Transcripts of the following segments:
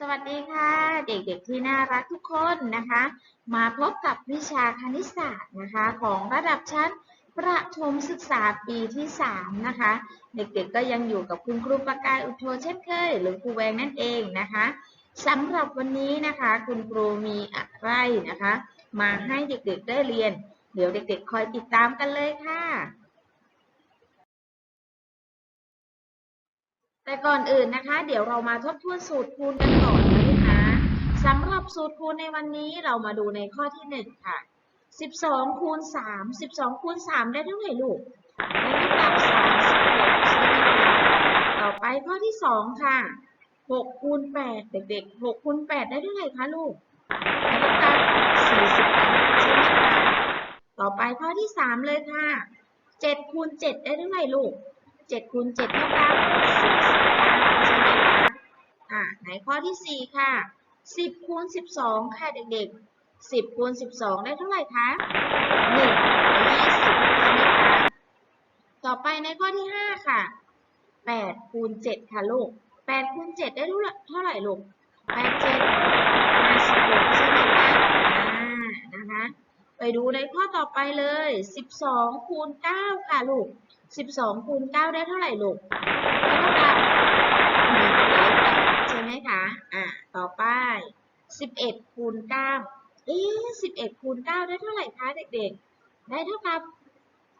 สวัสดีค่ะ เด็กๆที่น่ารักทุกคนนะคะ มาพบกับวิชาคณิตศาสตร์นะคะ ของระดับชั้นประถมศึกษาปีที่3นะคะ เด็กๆก็ยังอยู่กับคุณครูประกายอุทโทเช่นเคย หรือครูแวงนั่นเองนะคะสำหรับวันนี้นะคะ คุณครูมีอะไรนะคะ มาให้เด็กๆได้เรียน เดี๋ยวเด็กๆ คอยติดตามกันเลยค่ะ แต่ก่อนอื่นนะคะ เดี๋ยวเรามาทบทวนสูตรคูณกันก่อนนะคะสำหรับสูตรคูณในวันนี้เรามาดูในข้อที่ 1 ค่ะ 12คูณ3 12คูณ3ได้เท่าไหร่ลูกได้เท่ากับ36ใช่ไหมคะต่อไปข้อที่ 2 ค่ะ6คูณ8เด็กๆ6คูณ8ได้เท่าไหร่คะลูกได้เท่ากับ48ใช่ไหมคะต่อไปข้อที่ 3 เลยค่ะ7คูณ7ได้เท่าไหร่ลูก 7คูณ7เท่ากับ49ใช่ไหมคะอ่าในข้อที่4ค่ะ10คูณ12ค่ะเด็กๆ10คูณ12ได้เท่าไหร่คะ120ใช่ไหมคะต่อไปในข้อที่5ค่ะ8คูณ7ค่ะลูก8คูณ7ได้เท่าไหร่เท่าไหร่ลูก8 7 56ใช่ไหมคะอ่านะคะ ไปดูในข้อต่อไปเลย12คูณ9ค่ะลูก สิบสองคูณเก้าได้เท่าไหร่ลูกได้เท่ากับหนึ่งร้อยแปดใช่ไหมคะ อ่า ต่อไปสิบเอ็ดคูณเก้าเอ๊สิบเอ็ดคูณเก้าได้เท่าไหร่คะเด็กๆ ได้เท่ากับ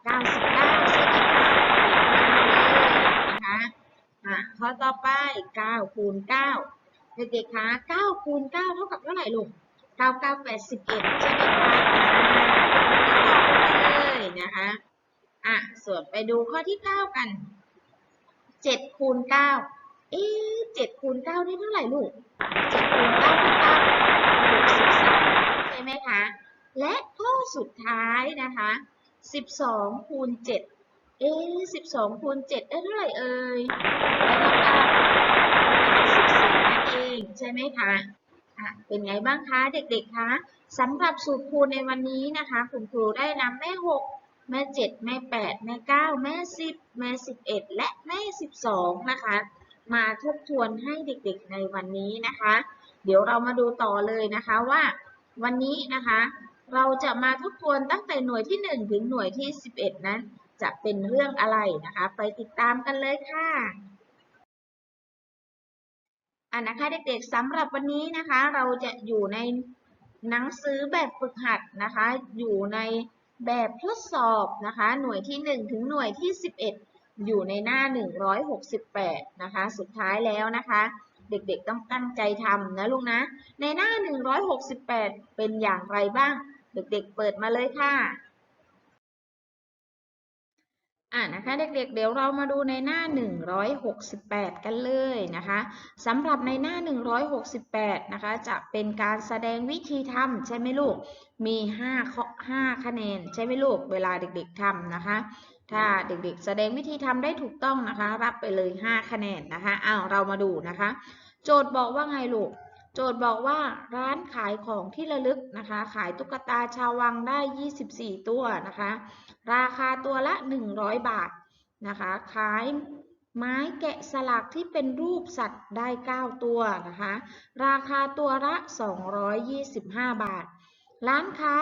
เก้าสิบเก้าใช่ไหมคะนะคะอ่าข้อต่อไปเก้าคูณเก้าเด็กๆคะเก้าคูณเก้าเท่ากับเท่าไหร่ลูกเก้าเก้าแปดสิบเอ็ดใช่ไหมคะต่อไปเลยนะคะ อะ ส่วนไปดูข้อที่ 9 กัน7คูณ9เอ๊ะ7คูณ9ได้เท่าไหร่ลูก7คูณ9เท่ากับ63ใช่ไหมคะ และข้อสุดท้ายนะคะ 12คูณ7เอ๊ะ12คูณ7ได้เท่าไหร่เอ่ยได้เท่ากับ14นั่นเองใช่ไหมคะอะเป็นไงบ้างคะเด็กๆคะสำหรับสูตรคูณในวันนี้นะคะ คุณครูได้นำแม่ 6 แม่7แม่8แม่9แม่10แม่11และแม่12นะคะ มาทบทวนให้เด็กๆในวันนี้นะคะ เดี๋ยวเรามาดูต่อเลยนะคะว่า วันนี้นะคะ เราจะมาทบทวนตั้งแต่หน่วยที่1ถึงหน่วยที่11นั้น จะเป็นเรื่องอะไรนะคะ ไปติดตามกันเลยค่ะอะนะคะเด็กๆสำหรับวันนี้นะคะ เราจะอยู่ในหนังสือแบบฝึกหัดนะคะ อยู่ใน แบบทดสอบนะคะ หน่วยที่ 1 ถึงหน่วยที่ 11 อยู่ในหน้า 168 นะคะ สุดท้ายแล้วนะคะ เด็กๆต้องตั้งใจทำนะลูกนะ ในหน้า 168 เป็นอย่างไรบ้าง เด็กๆเปิดมาเลยค่ะ อ่านะคะเด็กๆ เดี๋ยวเรามาดูในหน้า 168 กันเลยนะคะสำหรับในหน้า 168 นะคะ จะเป็นการแสดงวิธีทำใช่ไหมลูก มี5ข้อ5คะแนนใช่ไหมลูก เวลาเด็กๆทำนะคะ ถ้าเด็กๆ แสดงวิธีทำได้ถูกต้องนะคะ รับไปเลย 5 คะแนนนะคะอ้าวเรามาดูนะคะ โจทย์บอกว่าไงลูก โจทย์บอกว่าร้านขายของที่ระลึกนะคะ ขายตุ๊กตาชาววังได้ 24 ตัวนะคะ ราคาตัวละ 100 บาทนะคะ ขายไม้แกะสลักที่เป็นรูปสัตว์ได้ 9 ตัวนะคะ ราคาตัวละ 225 บาท ร้านค้า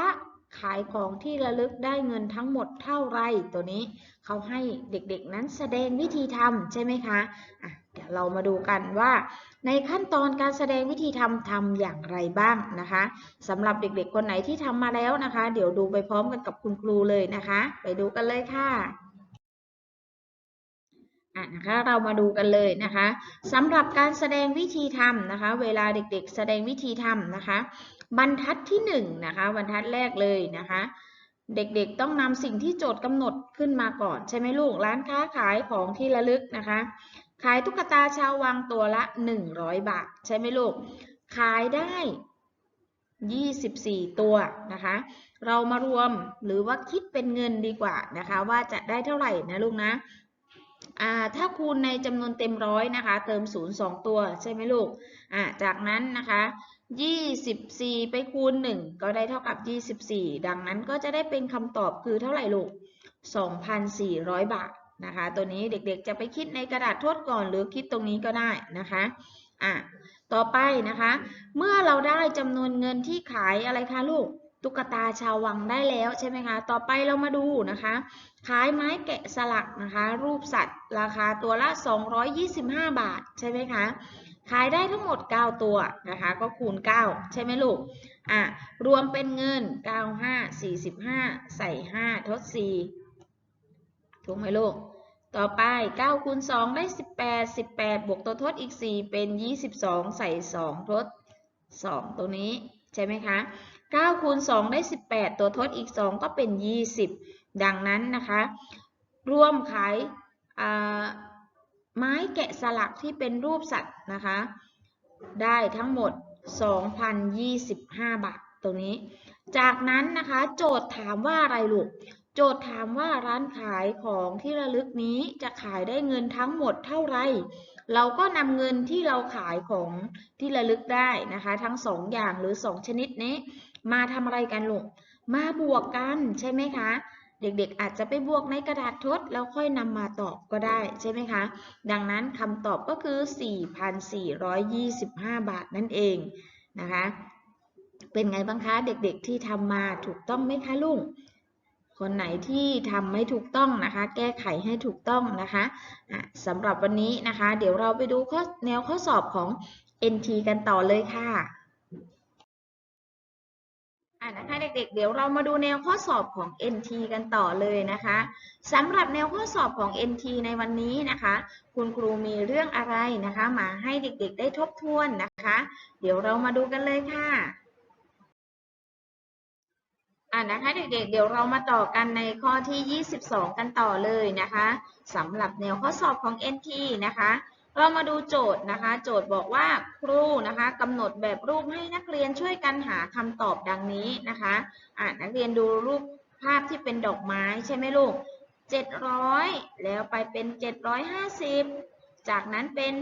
ขายของที่ระลึกได้เงินทั้งหมดเท่าไรตัวนี้ เขาให้เด็กๆนั้นแสดงวิธีทำใช่ไหมคะะ เดี๋ยวเรามาดูกันว่า ในขั้นตอนการแสดงวิธีทำทำอย่างไรบ้างนะคะสำหรับเด็กๆคนไหนที่ทำมาแล้วนะคะ เดี๋ยวดูไปพร้อมกันกับคุณครูเลยนะคะ ไปดูกันเลยค่ะอะนะคะเรามาดูกันเลยนะคะสำหรับการแสดงวิธีทำนะคะ เวลาเด็กๆ แสดงวิธีทำนะคะ บรรทัดที่หนึ่งนะคะบรรทัดแรกเลยนะคะ เด็กๆต้องนำสิ่งที่โจทย์กำหนดขึ้นมาก่อน ใช่ไหมลูกร้านค้าขายของที่ระลึกนะคะ ขายตุ๊กตาชาววังตัวละ 100 บาท ใช่ไหมลูก ขายได้ 24 ตัวนะคะ เรามารวมหรือว่าคิดเป็นเงินดีกว่านะคะ ว่าจะได้เท่าไหร่นะลูกนะถ้าคูณในจำนวนเต็มร้อยนะคะ เติม 0 2 ตัวใช่ไหมลูกจากนั้นนะคะ 24 ไปคูณ 1 ก็ได้เท่ากับ 24 ดังนั้นก็จะได้เป็นคำตอบคือเท่าไหร่ลูก 2,400 บาท นะคะ ตัวนี้เด็กๆจะไปคิดในกระดาษทดก่อนหรือคิดตรงนี้ก็ได้นะคะอะต่อไปนะคะ เมื่อเราได้จำนวนเงินที่ขายอะไรคะลูกตุ๊กตาชาววังได้แล้วใช่ไหมคะ ต่อไปเรามาดูนะคะ ขายไม้แกะสลักนะคะ รูปสัตว์ ราคาตัวละ 225 บาทใช่ไหมคะ ขายได้ทั้งหมด 9 ตัวนะคะ ก็คูณ 9 ใช่ไหมลูก อะ รวมเป็นเงิน 95 45 ใส่ 5 ทด 4 ถูกไหมลูก ต่อไป9คูณ2ได้ 18 18 บวกตัวทดอีก 4 เป็น 22 ใส่ 2 ทด 2 ตรงนี้ ใช่ไหมคะ9คูณ2ได้ 18 ตัวทดอีก 2 ก็เป็น 20 ดังนั้นนะคะรวมขายาไม้แกะสลักที่เป็นรูปสัตว์นะคะ ได้ทั้งหมด 2,025 บาทตรงนี้ จากนั้นนะคะ โจทย์ถามว่าอะไรลูก โจทย์ถามว่าร้านขายของที่ระลึกนี้จะขายได้เงินทั้งหมดเท่าไหร่ เราก็นำเงินที่เราขายของที่ระลึกได้นะคะ ทั้งสองอย่างหรือสองชนิดนี้ มาทำอะไรกันลูกมาบวกกันใช่ไหมคะ เด็กๆอาจจะไปบวกในกระดาษทด แล้วค่อยนำมาตอบก็ได้ใช่ไหมคะ ดังนั้นคำตอบก็คือ 4,425 บาทนั่นเองนะคะ เป็นไงบ้างคะเด็กๆที่ทำมาถูกต้องไหมคะลุง คนไหนที่ทำไม่ถูกต้องนะคะ แก้ไขให้ถูกต้องนะคะสำหรับวันนี้นะคะ เดี๋ยวเราไปดูข้อแนวข้อสอบของ NT กันต่อเลยค่ะอะนะคะเด็กๆ เดี๋ยวเรามาดูแนวข้อสอบของ NT กันต่อเลยนะคะสำหรับแนวข้อสอบของ NT ในวันนี้นะคะ คุณครูมีเรื่องอะไรนะคะ มาให้เด็กๆ ได้ทบทวนนะคะ เดี๋ยวเรามาดูกันเลยค่ะ อ่านะคะเด็กๆ เดี๋ยวเรามาต่อกันในข้อที่ 22 กันต่อเลยนะคะสำหรับแนวข้อสอบของ NT นะคะ เรามาดูโจทย์นะคะ โจทย์บอกว่าครูนะคะกำหนดแบบรูปให้นักเรียนช่วยกันหาคำตอบดังนี้นะคะอ่านักเรียนดูรูปภาพที่เป็นดอกไม้ใช่ไหมลูก 700 แล้วไปเป็น 750 จากนั้นเป็น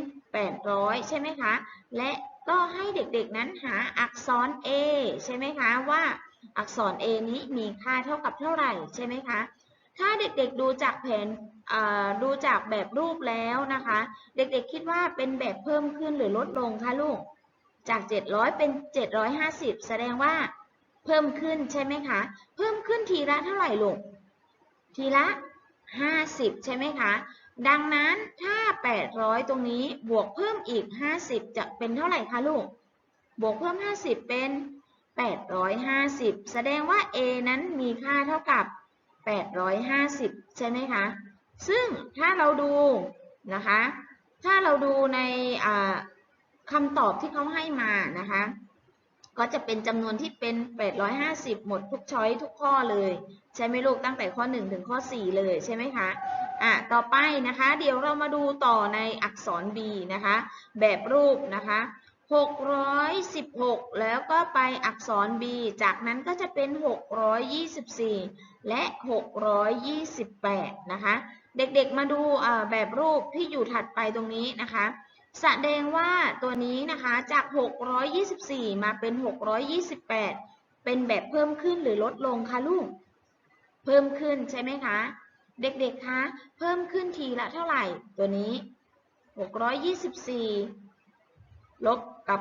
800 ใช่ไหมคะ และก็ให้เด็กๆนั้นหาอักษร A ใช่ไหมคะว่า อักษร A นี้มีค่าเท่ากับเท่าไหร่ใช่ไหมคะ ถ้าเด็กๆดูจากแผนดูจากแบบรูปแล้วนะคะ เด็กๆคิดว่าเป็นแบบเพิ่มขึ้นหรือลดลงคะลูก จาก 700 เป็น 750 แสดงว่าเพิ่มขึ้นใช่ไหมคะ เพิ่มขึ้นทีละเท่าไหร่ลูก ทีละ 50 ใช่ไหมคะ ดังนั้นถ้า 800 ตรงนี้บวกเพิ่มอีก 50 จะเป็นเท่าไหร่คะลูก บวกเพิ่ม 50 เป็น 850 แสดงว่า a นั้นมีค่าเท่ากับ 850 ใช่ไหมคะ ซึ่งถ้าเราดูนะคะ ถ้าเราดูในคำตอบที่เขาให้มานะคะ ก็จะเป็นจำนวนที่เป็น 850 หมดทุกช้อยทุกข้อเลย ใช่ไหมลูกตั้งแต่ข้อ 1 ถึงข้อ 4 เลยใช่ไหมคะอะต่อไปนะคะ เดี๋ยวเรามาดูต่อในอักษร B นะคะ แบบรูปนะคะ 616 แล้วก็ไปอักษร B จากนั้นก็จะเป็น 624 และ 628 นะคะ เด็กๆมาดูแบบรูปที่อยู่ถัดไปตรงนี้นะคะ แสดงว่าตัวนี้นะคะจาก 624 มาเป็น 628 เป็นแบบเพิ่มขึ้นหรือลดลงคะลูก เพิ่มขึ้นใช่ไหมคะ เด็กๆคะ เพิ่มขึ้นทีละเท่าไหร่ตัวนี้ 624 ลบกับ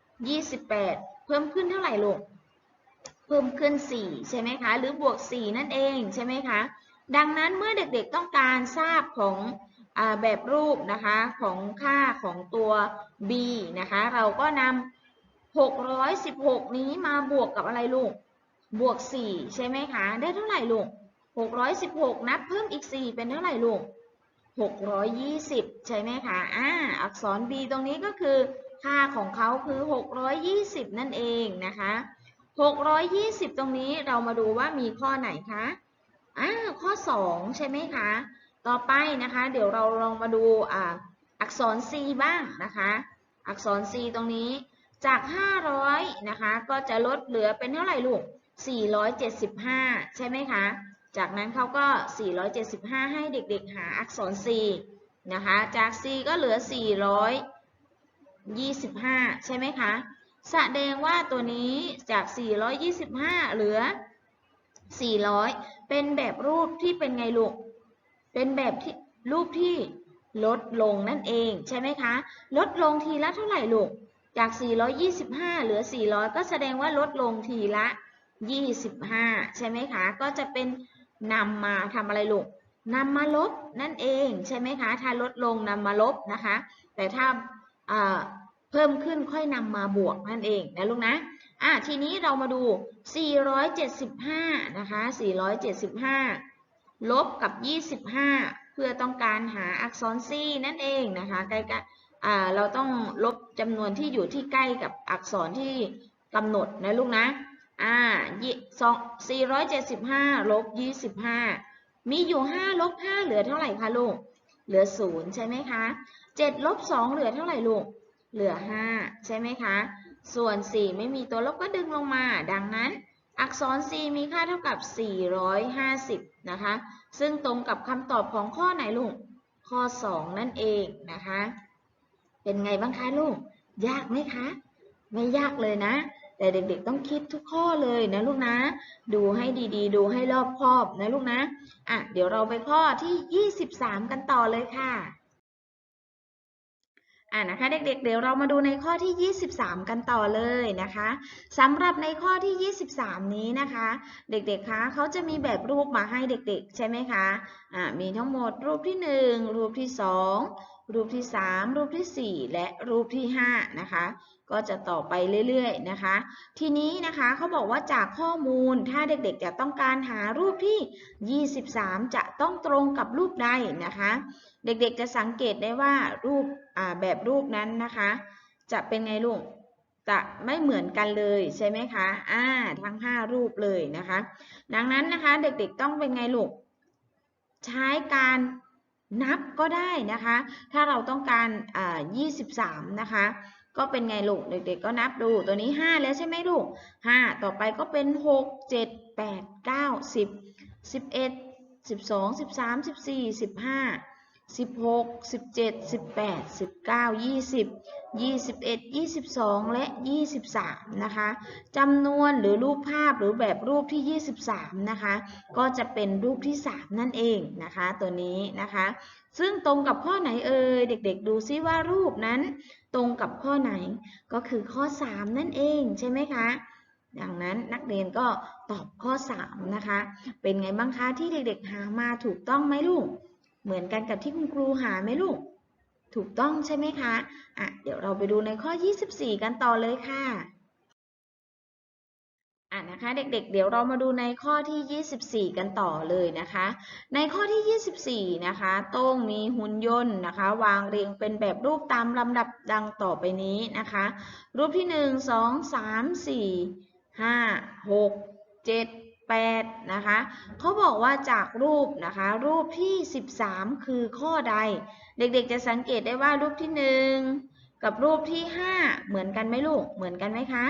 628 เพิ่มขึ้นเท่าไหร่ลูก เพิ่มขึ้น 4 ใช่ไหมคะ หรือบวก 4 นั่นเองใช่ไหมคะ ดังนั้นเมื่อเด็กๆต้องการทราบของอแบบรูปนะคะของค่าของตัว b นะคะ เราก็นำ616 นี้มาบวกกับอะไรลูก บวก 4 ใช่ไหมคะ ได้เท่าไหร่ลูก 616 นับเพิ่มอีก 4 เป็นเท่าไหร่ลูก 620 ใช่ไหมคะอ่าอักษร b ตรงนี้ก็คือค่าของเขาคือ 620 นั่นเองนะคะ 620 ตรงนี้เรามาดูว่ามีข้อไหนคะอ่าข้อ 2 ใช่ไหมคะ ต่อไปนะคะ เดี๋ยวเราลองมาดูอ่าอักษร c บ้างนะคะ อักษร c ตรงนี้จาก 500 นะคะ ก็จะลดเหลือเป็นเท่าไหร่ลูก 475 ใช่ไหมคะ จากนั้นเขาก็ 475 ให้เด็กๆหาอักษร c นะคะ จาก c ก็เหลือ 425 ใช่ไหมคะ แสดงว่าตัวนี้จาก 425 เหลือ 400 เป็นแบบรูปที่เป็นไงลูก เป็นแบบที่รูปที่ลดลงนั่นเองใช่ไหมคะ ลดลงทีละเท่าไหร่ลูก จาก 425 เหลือ 400 ก็แสดงว่าลดลงทีละ25 ใช่ไหมคะ ก็จะเป็น นำมาทำอะไรลูกนำมาลบนั่นเองใช่ไหมคะ ถ้าลดลงนำมาลบนะคะ แต่ถ้าเพิ่มขึ้นค่อยนำมาบวกนั่นเองนะลูกนะอะทีนี้เรามาดู 475 นะคะ 475 ลบกับ 25 เพื่อต้องการหาอักษร C นั่นเองนะคะใกล้ๆอ่าเราต้องลบจำนวนที่อยู่ที่ใกล้กับอักษรที่กำหนดนะลูกนะ อ่าสอง475ลบ25มีอยู่5ลบ5เหลือเท่าไหร่คะลูก เหลือ0ใช่ไหมคะ7ลบ2เหลือเท่าไหร่ลูก เหลือ5ใช่ไหมคะ ส่วน4ไม่มีตัวลบก็ดึงลงมา ดังนั้น อักษร C มีค่าเท่ากับ 450 นะคะ ซึ่งตรงกับคำตอบของข้อไหนลูก ข้อ 2 นั่นเองนะคะ เป็นไงบ้างคะลูก ยากไหมคะ ไม่ยากเลยนะ แต่เด็กๆต้องคิดทุกข้อเลยนะลูกนะ ดูให้ดีๆ ดูให้รอบคอบนะลูกนะอะเดี๋ยวเราไปข้อที่ 23 กันต่อเลยค่ะอ่านะคะเด็กๆเดี๋ยวเรามาดูในข้อที่ 23 กันต่อเลยนะคะสำหรับในข้อที่ 23 นี้นะคะ เด็กๆคะเขาจะมีแบบรูปมาให้เด็กๆ ใช่ไหมคะอ่ามีทั้งหมดรูปที่ 1 รูปที่ 2 รูปที่ 3 รูปที่ 4 และรูปที่ 5 นะคะ ก็จะต่อไปเรื่อยๆนะคะ ทีนี้นะคะเขาบอกว่าจากข้อมูลถ้าเด็กๆจะต้องการหารูปที่ 23 จะต้องตรงกับรูปใดนะคะ เด็กๆจะสังเกตได้ว่ารูปแบบรูปนั้นนะคะ จะเป็นไงลูกจะไม่เหมือนกันเลยใช่ไหมคะ อ่า ทั้ง 5 รูปเลยนะคะ ดังนั้นนะคะเด็กๆต้องเป็นไงลูก ใช้การ นับก็ได้นะคะ ถ้าเราต้องการอ่า23 นะคะ ก็เป็นไงลูก เด็กๆ ก็นับดู ตัวนี้ 5 แล้วใช่ไหมลูก 5 ต่อไปก็เป็น 6 7 8 9 10 11 12 13 14 15 16 17 18 19 20 21 22และ23นะคะจำนวนหรือรูปภาพหรือแบบรูปที่23นะคะก็จะเป็นรูปที่3นั่นเองนะคะตัวนี้นะคะซึ่งตรงกับข้อไหนเอ่ยเด็กๆ ดูซิว่ารูปนั้นตรงกับข้อไหนก็คือข้อ3นั่นเองใช่ไหมคะดังนั้นนักเรียนก็ตอบข้อ3นะคะเป็นไงบ้างคะที่เด็กๆหามาถูกต้องไหมลูก เหมือนกันกับที่คุณครูหาไหมลูก ถูกต้องใช่ไหมคะอะเดี๋ยวเราไปดูในข้อ 24 กันต่อเลยค่ะอะนะคะเด็กๆเดี๋ยวเรามาดูในข้อที่ 24 กันต่อเลยนะคะ ในข้อที่ 24 นะคะโต้งมีหุ่นยนต์นะคะ วางเรียงเป็นแบบรูปตามลำดับดังต่อไปนี้นะคะ รูปที่ 1 2 3 4 5 6 7 8 นะคะเขาบอกว่าจากรูปนะคะ รูปที่ 13 คือข้อใด เด็กๆจะสังเกตได้ว่ารูปที่ 1 กับรูปที่ 5 เหมือนกันไหมลูก เหมือนกันไหมคะ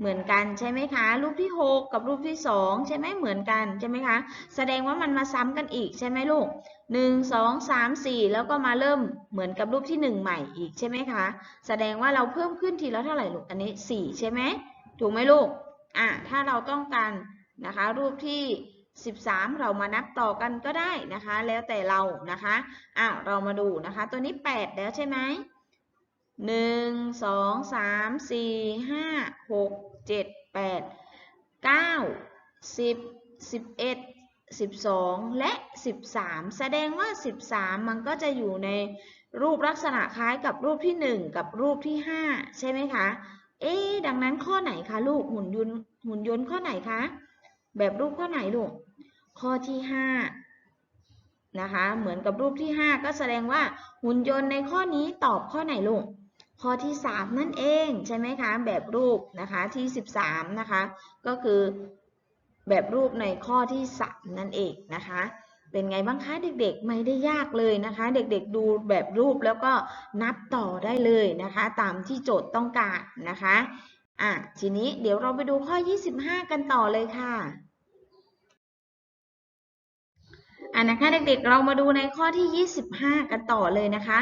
เหมือนกันใช่ไหมคะ รูปที่ 6 กับรูปที่ 2 ใช่ไหมเหมือนกันใช่ไหมคะ แสดงว่ามันมาซ้ำกันอีกใช่ไหมลูก 1 2 3 4 แล้วก็มาเริ่มเหมือนกับรูปที่ 1 ใหม่อีกใช่ไหมคะ แสดงว่าเราเพิ่มขึ้นทีละเท่าไหร่ลูก อันนี้ 4 ใช่ไหมถูกไหมลูก อะ ถ้าเราต้องการ นะคะ รูปที่ 13 เรามานับต่อกันก็ได้นะคะ แล้วแต่เรานะคะอ้าวเรามาดูนะคะ ตัวนี้ 8 แล้วใช่ไหมหนึ่งสองสามสี่ห้าหกเจ็ดแปดเก้าสิบสิบเอ็ดสิบสองและสิบสามแสดงว่าสิบสามมันก็จะอยู่ในรูปลักษณะคล้ายกับรูปที่หนึ่งกับรูปที่ห้าใช่ไหมคะ เอ๊ดังนั้นข้อไหนคะลูกหุ่นยนต์หุ่นยนต์ข้อไหนคะ แบบรูปข้อไหนลูก ข้อที่ห้านะคะ เหมือนกับรูปที่5ก็แสดงว่าหุ่นยนต์ในข้อนี้ตอบข้อไหนลูก ข้อที่3นั่นเองใช่ไหมคะ แบบรูปนะคะที่13นะคะ ก็คือแบบรูปในข้อที่3นั่นเองนะคะเป็นไงบ้างคะเด็กๆ ไม่ได้ยากเลยนะคะ เด็กๆดูแบบรูปแล้วก็นับต่อได้เลยนะคะ ตามที่โจทย์ต้องการนะคะอะทีนี้เดี๋ยวเราไปดูข้อ 25 กันต่อเลยค่ะ อะนะคะเด็กๆ เรามาดูในข้อที่ 25 กันต่อเลยนะคะ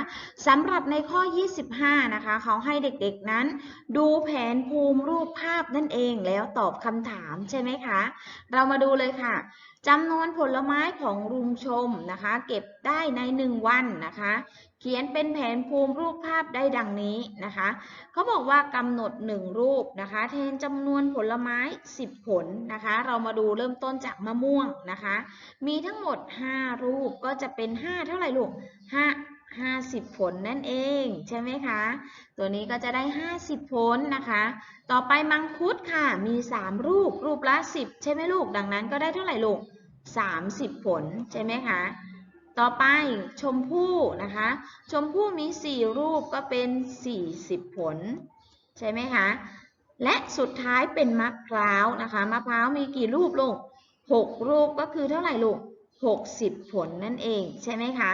สำหรับในข้อ 25 นะคะ เขาให้เด็กๆนั้น ดูแผนภูมิรูปภาพนั่นเองแล้วตอบคำถามใช่ไหมคะ เรามาดูเลยค่ะ จำนวนผลไม้ของลุงชมนะคะ เก็บได้ในหนึ่งวันนะคะ เขียนเป็นแผนภูมิรูปภาพได้ดังนี้นะคะเขาบอกว่ากำหนดหนึ่งรูปนะคะแทนจำนวนผลไม้ 10 ผลนะคะ เรามาดูเริ่มต้นจากมะม่วงนะคะ มีทั้งหมด 5 รูปก็จะเป็น 5 เท่าไหร่ลูก5 50 ผลนั่นเองใช่ไหมคะ ตัวนี้ก็จะได้ 50 ผลนะคะ ต่อไปมังคุดค่ะ มี 3 รูป รูปละ 10 ใช่ไหมลูก ดังนั้นก็ได้เท่าไหร่ลูก 30 ผลใช่ไหมคะ ต่อไปชมพู่นะคะ ชมพู่มี 4 รูปก็เป็น 40 ผล ใช่ไหมคะ และสุดท้ายเป็นมะพร้าวนะคะ มะพร้าวมีกี่รูปลูก6 รูปก็คือเท่าไหร่ลูก60 ผลนั่นเองใช่ไหมคะ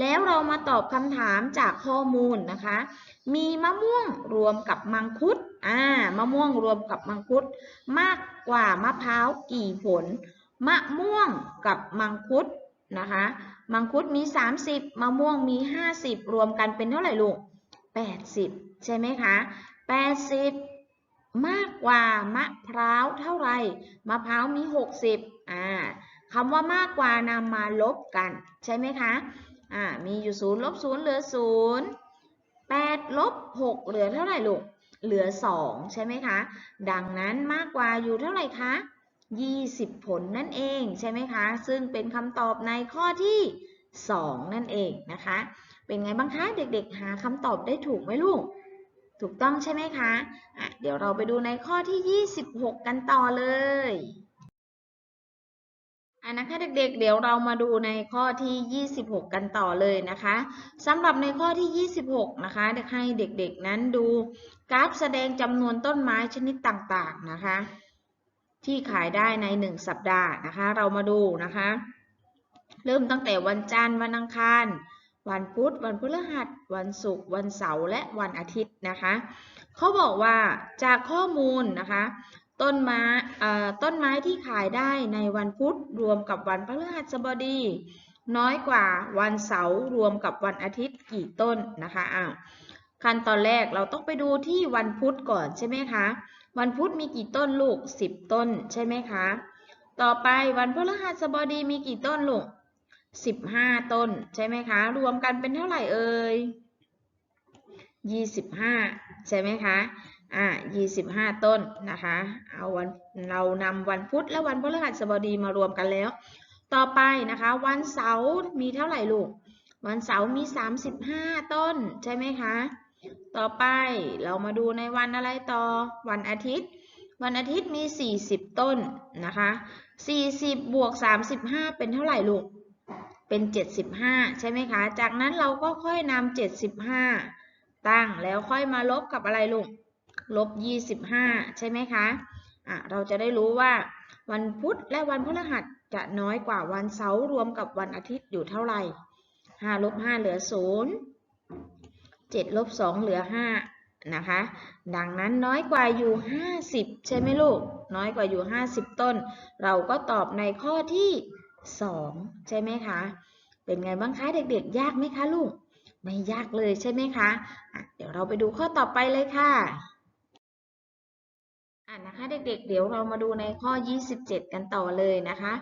แล้วเรามาตอบคำถามจากข้อมูลนะคะ มีมะม่วงรวมกับมังคุด อ่า มะม่วงรวมกับมังคุด มากกว่ามะพร้าวกี่ผล มะม่วงกับมังคุดนะคะ มังคุดมี 30 มะม่วงมี 50 รวมกันเป็นเท่าไหร่ลูก 80 ใช่ไหมคะ 80 มากกว่ามะพร้าวเท่าไหร่ มะพร้าวมี 60อ่าคำว่ามากกว่านำมาลบกัน ใช่ไหมคะอ่ามีอยู่ศูนย์ลบศูนย์เหลือศูนย์แปดลบหกเหลือเท่าไหร่ลูก เหลือสองใช่ไหมคะ ดังนั้นมากกว่าอยู่เท่าไหร่คะ ยี่สิบผลนั่นเองใช่ไหมคะ ซึ่งเป็นคำตอบในข้อที่สองนั่นเองนะคะ เป็นไงบ้างคะเด็กๆ หาคำตอบได้ถูกไหมลูก ถูกต้องใช่ไหมคะะเดี๋ยวเราไปดูในข้อที่ 26 กันต่อเลยอะนะคะเด็กๆเดี๋ยวเรามาดูในข้อที่ 26 กันต่อเลยนะคะสำหรับในข้อที่ 26 นะคะให้เด็กๆนั้นดูกราฟแสดงจำนวนต้นไม้ชนิดต่างๆนะคะ ที่ขายได้ใน 1 สัปดาห์นะคะ เรามาดูนะคะ เริ่มตั้งแต่วันจันทร์วันอังคารวันพุธวันพฤหัส วันศุกร์วันเสาร์และวันอาทิตย์นะคะเขาบอกว่าจากข้อมูลนะคะต้นไม้ต้นไม้ที่ขายได้ในวันพุธรวมกับวันพฤหัสบดี น้อยกว่าวันเสาร์รวมกับวันอาทิตย์กี่ต้นนะคะอ้าวขั้นตอนแรกเราต้องไปดูที่วันพุธก่อนใช่ไหมคะ วันพุธมีกี่ต้นลูก 10 ต้นใช่ไหมคะ ต่อไปวันพฤหัสบดีมีกี่ต้นลูก 15 ต้นใช่ไหมคะ รวมกันเป็นเท่าไหร่เอ่ย 25 ใช่ไหมคะ อ่า25 ต้นนะคะ เอาวันเรานำวันพุธและวันพฤหัสบดีมารวมกันแล้ว ต่อไปนะคะ วันเสาร์มีเท่าไหร่ลูก วันเสาร์มี 35 ต้นใช่ไหมคะ ต่อไปเรามาดูในวันอะไรต่อ วันอาทิตย์ วันอาทิตย์มี 40 ต้นนะคะ 40 บวก 35 เป็นเท่าไหร่ลูก เป็น 75 ใช่ไหมคะ จากนั้นเราก็ค่อยนำ75 ตั้งแล้วค่อยมาลบกับอะไรลูก ลบ 25 ใช่ไหมคะอะเราจะได้รู้ว่าวันพุธและวันพฤหัสจะน้อยกว่าวันเสาร์รวมกับวันอาทิตย์อยู่เท่าไหร่5ลบ5เหลือ 0 7ลบ2เหลือ 5 นะคะ ดังนั้นน้อยกว่าอยู่ 50 ใช่ไหมลูก น้อยกว่าอยู่ 50 ต้น เราก็ตอบในข้อที่ 2 ใช่ไหมคะ เป็นไงบ้างคะเด็กๆ ยากไหมคะลูก ไม่ยากเลยใช่ไหมคะะเดี๋ยวเราไปดูข้อต่อไปเลยค่ะ อะนะคะเด็กๆเดี๋ยวเรามาดูในข้อ 27 กันต่อเลยนะคะ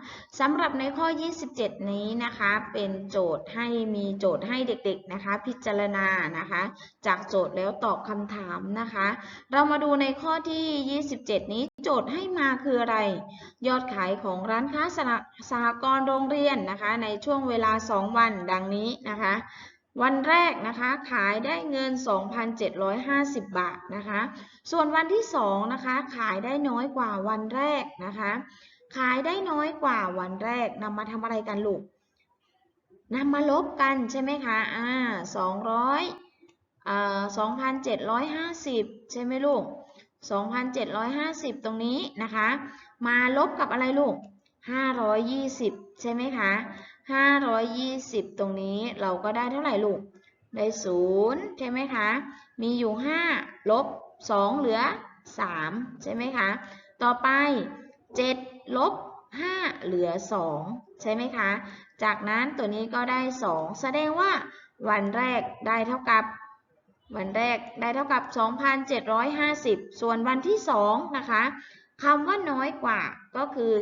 สำหรับในข้อ 27 นี้นะคะเป็นโจทย์ให้มีโจทย์ให้เด็กๆนะคะ พิจารณานะคะ จากโจทย์แล้วตอบคำถามนะคะ เรามาดูในข้อที่ 27 นี้โจทย์ให้มาคืออะไร ยอดขายของร้านค้าสหสหกรณ์โรงเรียนนะคะ ในช่วงเวลา 2 วันดังนี้นะคะ วันแรกนะคะขายได้เงิน 2,750 บาทนะคะ ส่วนวันที่2นะคะขายได้น้อยกว่าวันแรกนะคะ ขายได้น้อยกว่าวันแรกนำมาทำอะไรกันลูกนำมาลบกันใช่ไหมคะอ่า200อ่า2,750 ใช่ไหมลูก 2,750 ตรงนี้นะคะ มาลบกับอะไรลูก 520 ใช่ไหมคะ 520 ตรงนี้เราก็ได้เท่าไหร่ลูก ได้ 0 ใช่ไหมคะ มีอยู่ 5 ลบ 2 เหลือ 3 ใช่ไหมคะ ต่อไป 7 ลบ 5 เหลือ 2 ใช่ไหมคะ จากนั้นตัวนี้ก็ได้ 2 แสดงว่าวันแรกได้เท่ากับ วันแรกได้เท่ากับ 2,750 ส่วนวันที่ 2 นะคะคำว่าน้อยกว่าก็คือ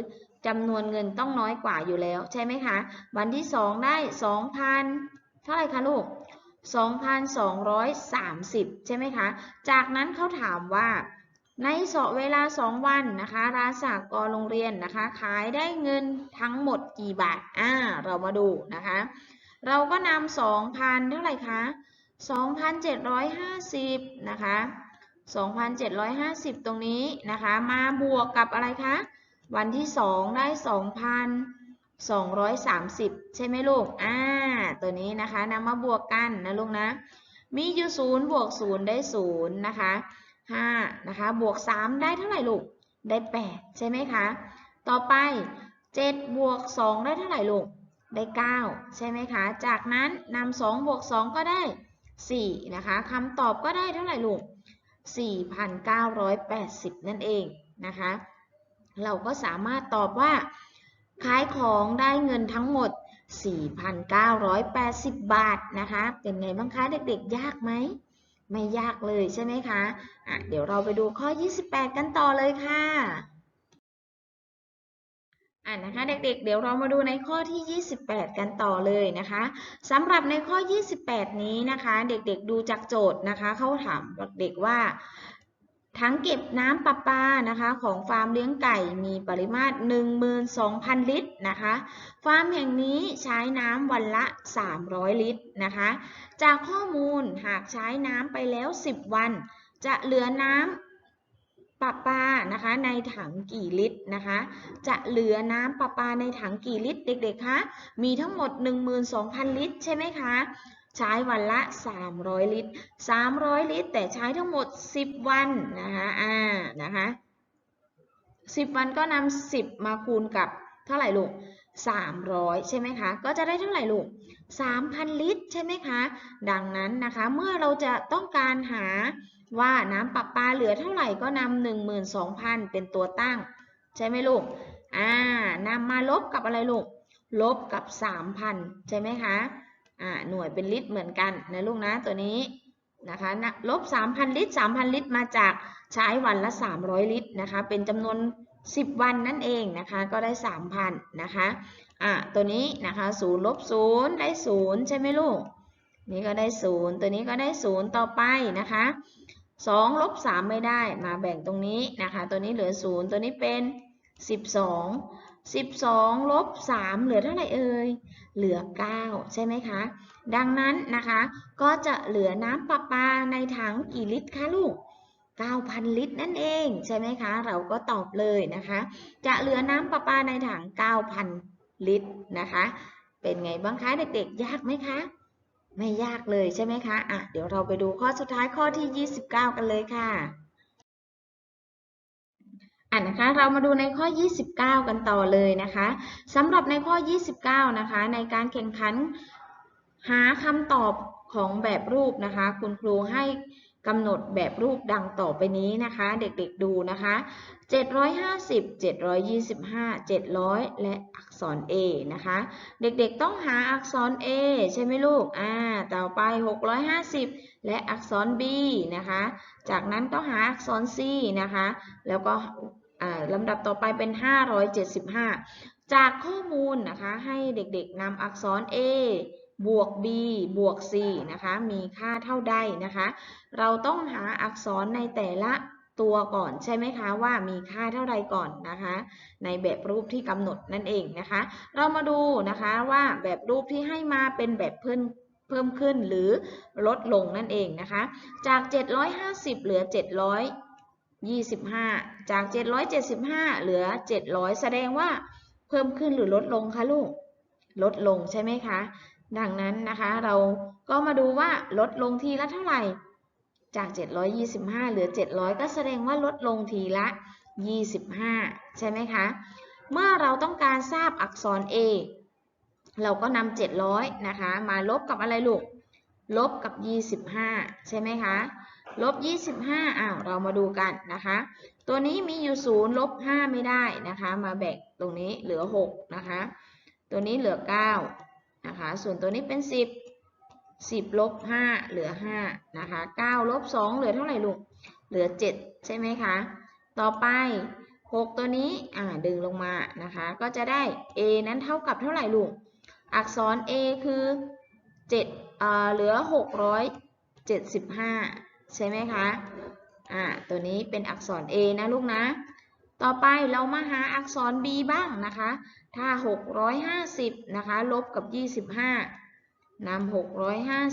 จำนวนเงินต้องน้อยกว่าอยู่แล้วใช่ไหมคะ วันที่สองได้สองพันเท่าไหร่คะลูก 2,230 ใช่ไหมคะ จากนั้นเขาถามว่า ในสอบเวลา 2 วันนะคะร้านสากรโรงเรียนนะคะ ขายได้เงินทั้งหมดกี่บาท อ่า เรามาดูนะคะ เราก็นำ2,000 เท่าไหร่คะ 2,750 นะคะ 2,750 ตรงนี้นะคะ มาบวกกับอะไรคะ วันที่ 2 ได้ 2,230 ใช่ไหมลูก อ่า ตัวนี้นะคะนำมาบวกกันนะลูกนะ มีอยู่0บวก0ได้0นะคะ5นะคะ บวก 3 ได้เท่าไหร่ลูก ได้ 8 ใช่ไหมคะ ต่อไป 7 บวก 2 ได้เท่าไหร่ลูก ได้ 9 ใช่ไหมคะ จากนั้นนำ2บวก 2 ก็ได้ 4 นะคะคำตอบก็ได้เท่าไหร่ลูก 4,980 นั่นเองนะคะ เราก็สามารถตอบว่า ขายของได้เงินทั้งหมด 4,980 บาทนะคะ เป็นไงบ้างคะเด็กๆ ยากไหม ไม่ยากเลยใช่ไหมคะะเดี๋ยวเราไปดูข้อ 28 กันต่อเลยค่ะอะนะคะเด็กๆเดี๋ยวเรามาดูในข้อที่ 28 กันต่อเลยนะคะสำหรับในข้อ 28 นี้นะคะ เด็กๆดูจากโจทย์นะคะเขาถามเด็กว่า ถังเก็บน้ำประปานะคะ ของฟาร์มเลี้ยงไก่มีปริมาตร 12,000 ลิตรนะคะ ฟาร์มแห่งนี้ใช้น้ำวันละ 300 ลิตรนะคะ จากข้อมูลหากใช้น้ำไปแล้ว 10 วัน จะเหลือน้ำประปานะคะในถังกี่ลิตรนะคะ จะเหลือน้ำประปาในถังกี่ลิตรเด็กๆคะ มีทั้งหมด 12,000 ลิตรใช่ไหมคะ ใช้วันละ 300 ลิตร 300 ลิตร แต่ใช้ทั้งหมด 10 วันนะคะอ่านะคะ10 วันก็นำ10 มาคูณกับเท่าไหร่ลูก300 ใช่ไหมคะ ก็จะได้เท่าไหร่ลูก 3,000 ลิตร ใช่ไหมคะ ดังนั้นนะคะ เมื่อเราจะต้องการหาว่าน้ำประปาเหลือเท่าไหร่ก็นำ12,000 เป็นตัวตั้ง ใช่ไหมลูก อ่านำมาลบกับอะไรลูก ลบกับ 3,000 ใช่ไหมคะ อ่าหน่วยเป็นลิตรเหมือนกันนะลูกนะตัวนี้นะคะนะลบ 3,000 ลิตร 3,000 ลิตรมาจากใช้วันละ 300 ลิตรนะคะ เป็นจำนวน 10 วันนั่นเองนะคะ ก็ได้ 3,000 นะคะ อ่าตัวนี้นะคะ0ลบ0ได้ 0 ใช่ไหมลูก นี่ก็ได้ 0 ตัวนี้ก็ได้ 0 ต่อไปนะคะ2ลบ3ไม่ได้ มาแบ่งตรงนี้นะคะ ตัวนี้เหลือ 0 ตัวนี้เป็น 12 12ลบ3เหลือเท่าไหร่เอ่ย เหลือ 9 ใช่ไหมคะ ดังนั้นนะคะ ก็จะเหลือน้ำประปาในถังกี่ลิตรคะลูก 9,000 ลิตรนั่นเอง ใช่ไหมคะ เราก็ตอบเลยนะคะ จะเหลือน้ำประปาในถัง 9,000 ลิตรนะคะ เป็นไงบ้างคะเด็กๆ ยากไหมคะ ไม่ยากเลยใช่ไหมคะ อะ เดี๋ยวเราไปดูข้อสุดท้ายข้อที่ 29 กันเลยค่ะ อะนะคะเรามาดูในข้อ 29 กันต่อเลยนะคะสำหรับในข้อ 29 นะคะ ในการแข่งขันหาคำตอบของแบบรูปนะคะ คุณครูให้กำหนดแบบรูปดังต่อไปนี้นะคะ เด็กๆดูนะคะ 750 725 700 และอักษร A นะคะ เด็กๆต้องหาอักษร A ใช่ไหมลูก อ่า ต่อไป 650 และอักษร B นะคะ จากนั้นก็หาอักษร C นะคะ แล้วก็ ลำดับต่อไปเป็น 575 จากข้อมูลนะคะให้เด็กๆนำอักษร A บวก b บวก c นะคะ มีค่าเท่าใดนะคะ เราต้องหาอักษรในแต่ละตัวก่อนใช่ไหมคะว่ามีค่าเท่าใดก่อนนะคะ ในแบบรูปที่กำหนดนั่นเองนะคะ เรามาดูนะคะว่าแบบรูปที่ให้มาเป็นแบบเพิ่มเพิ่มขึ้นหรือลดลงนั่นเองนะคะ จาก 750 เหลือ 700 25 จาก 775 เหลือ 700 แสดงว่าเพิ่มขึ้นหรือลดลงคะลูก ลดลงใช่ไหมคะ ดังนั้นนะคะเราก็มาดูว่าลดลงทีละเท่าไหร่ จาก 725 เหลือ 700 ก็แสดงว่าลดลงทีละ 25 ใช่ไหมคะ เมื่อเราต้องการทราบอักษร A เราก็นำ700นะคะ มาลบกับอะไรลูก ลบกับ 25 ใช่ไหมคะ ลบ25อ้าวเรามาดูกันนะคะ ตัวนี้มีอยู่0ลบ5ไม่ได้นะคะ มาแบ่งตรงนี้เหลือ6นะคะ ตัวนี้เหลือ9นะคะ ส่วนตัวนี้เป็น 10 10ลบ5เหลือ5นะคะ9ลบ2เหลือเท่าไหร่ลูก เหลือ 7 ใช่ไหมคะ ต่อไป 6 ตัวนี้อ่าดึงลงมานะคะ ก็จะได้ a นั้นเท่ากับเท่าไหร่ลูก อักษร a คือ7อ่าเหลือ 675 ใช่ไหมคะอ่าตัวนี้เป็นอักษร a นะลูกนะ ต่อไปเรามาหาอักษร b บ้างนะคะ ถ้า 650 นะคะ ลบกับ 25นำ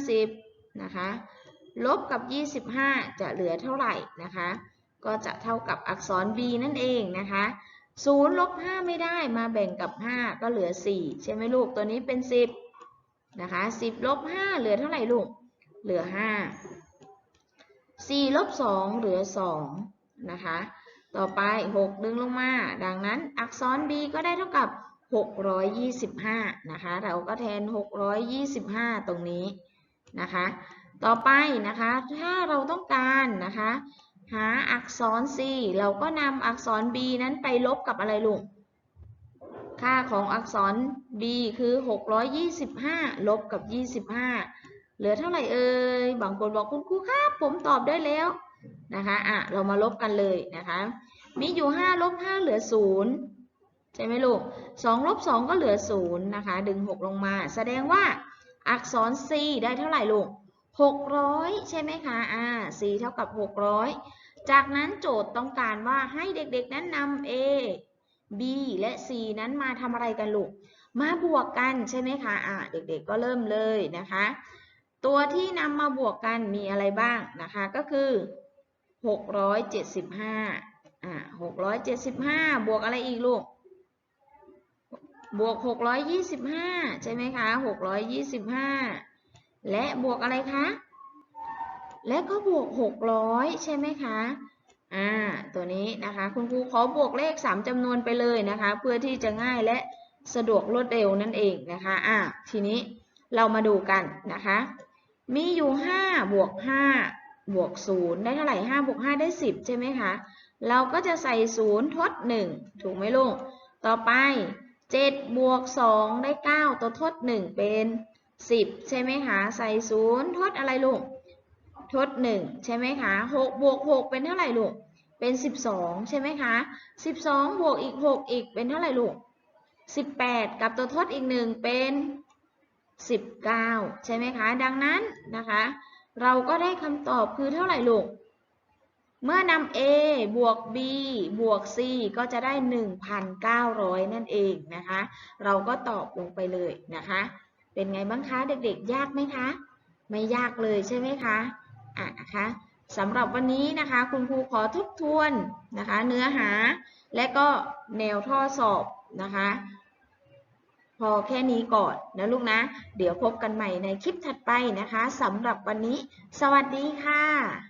650 นะคะ ลบกับ 25 จะเหลือเท่าไหร่นะคะ ก็จะเท่ากับอักษร b นั่นเองนะคะ0ลบ5ไม่ได้มาแบ่งกับ 5 ก็เหลือ 4 ใช่ไหมลูก ตัวนี้เป็น 10 นะคะ 10ลบ5เหลือเท่าไหร่ลูก เหลือ 5 4ลบ2เหลือ 2 นะคะ ต่อไป 6 ดึงลงมา ดังนั้นอักษร b ก็ได้เท่ากับ 625 นะคะ เราก็แทน 625 ตรงนี้นะคะ ต่อไปนะคะ ถ้าเราต้องการนะคะ หาอักษร c เราก็นำอักษร b นั้นไปลบกับอะไรลูก ค่าของอักษร b คือ 625 ลบกับ 25 เหลือเท่าไหร่เอ่ย บางคนบอกคุณครูครับ ผมตอบได้แล้วนะคะ อะ เรามาลบกันเลยนะคะ มีอยู่ 5 ลบ 5 เหลือ 0 ใช่ไหมลูก 2 ลบ 2 ก็เหลือ 0 นะคะ ดึง 6 ลงมา แสดงว่าอักษร c ได้เท่าไหร่ลูก 600 ใช่ไหมคะ อ่า c เท่ากับ 600 จากนั้นโจทย์ต้องการว่าให้เด็กๆนั้นนำ a b และ c นั้นมาทำอะไรกันลูก มาบวกกันใช่ไหมคะ อ่าเด็กๆก็เริ่มเลยนะคะ ตัวที่นำมาบวกกันมีอะไรบ้างนะคะ ก็คือ 675อ่า675 บวกอะไรอีกลูก บวก 625 ใช่ไหมคะ 625 และบวกอะไรคะ และก็บวก 600 ใช่ไหมคะอ่าตัวนี้นะคะคุณครูขอบวกเลข 3จำนวนไปเลยนะคะ เพื่อที่จะง่ายและสะดวกรวดเร็วนั่นเองนะคะอ่าทีนี้เรามาดูกันนะคะ มีอยู่5บวก5บวก0ได้เท่าไหร่5บวก5ได้10ใช่ไหมคะ เราก็จะใส่0ทด1ถูกไหมลูก ต่อไป7บวก2ได้9ตัวทด1เป็น10ใช่ไหมคะ ใส่0ทดอะไรลูก ทด1ใช่ไหมคะ6บวก6เป็นเท่าไหร่ลูก เป็น12ใช่ไหมคะ12บวกอีก6อีกเป็นเท่าไหร่ลูก18กับตัวทดอีก1เป็น 19 ใช่ไหมคะ ดังนั้นนะคะ เราก็ได้คำตอบคือเท่าไหร่ลูก เมื่อนำ a บวก b บวก c ก็จะได้ 1,900 นั่นเองนะคะ เราก็ตอบลงไปเลยนะคะ เป็นไงบ้างคะเด็กๆ ยากไหมคะ ไม่ยากเลยใช่ไหมคะอะนะคะสำหรับวันนี้นะคะคุณครูขอทบทวนนะคะ เนื้อหาและก็แนวท่อสอบนะคะ พอแค่นี้ก่อนนะลูกนะ เดี๋ยวพบกันใหม่ในคลิปถัดไปนะคะสำหรับวันนี้ สวัสดีค่ะ